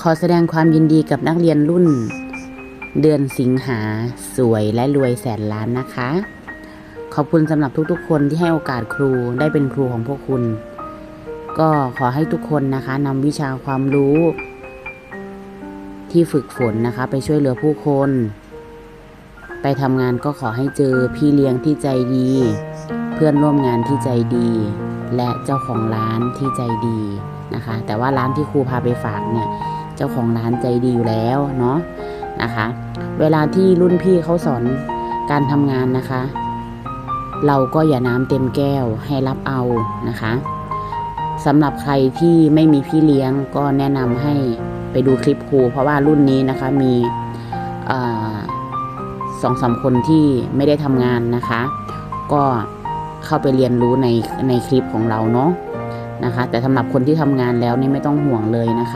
ขอแสดงความยินดีกับนักเรียนรุ่น เดือนสิงหาสวยและรวยแสนล้านนะคะ ขอบคุณสำหรับทุกๆ คนที่ให้โอกาสครูได้เป็นครูของพวกคุณ ก็ขอให้ทุกคนนะคะนำวิชาความรู้ ที่ฝึกฝนนะคะ ไปช่วยเหลือผู้คน ไปทำงานก็ขอให้เจอพี่เลี้ยงที่ใจดี เพื่อนร่วมงานที่ใจดี และเจ้าของร้านที่ใจดีนะคะ แต่ว่าร้านที่ครูพาไปฝากเนี่ย เจ้าของร้านใจดีอยู่แล้วเนาะนะคะ เวลาที่รุ่นพี่เขาสอนการทำงานนะคะ เราก็อย่าน้ำเต็มแก้วให้รับเอานะคะสำหรับใครที่ไม่มีพี่เลี้ยงก็แนะนำให้ไปดูคลิปครู เพราะว่ารุ่นนี้นะคะมีอสองสามคนที่ไม่ได้ทำงานนะคะ ก็เข้าไปเรียนรู้ในในคลิปของเราเนาะนะคะ แต่สำหรับคนที่ทำงานแล้วนี่ไม่ต้องห่วงเลยนะคะ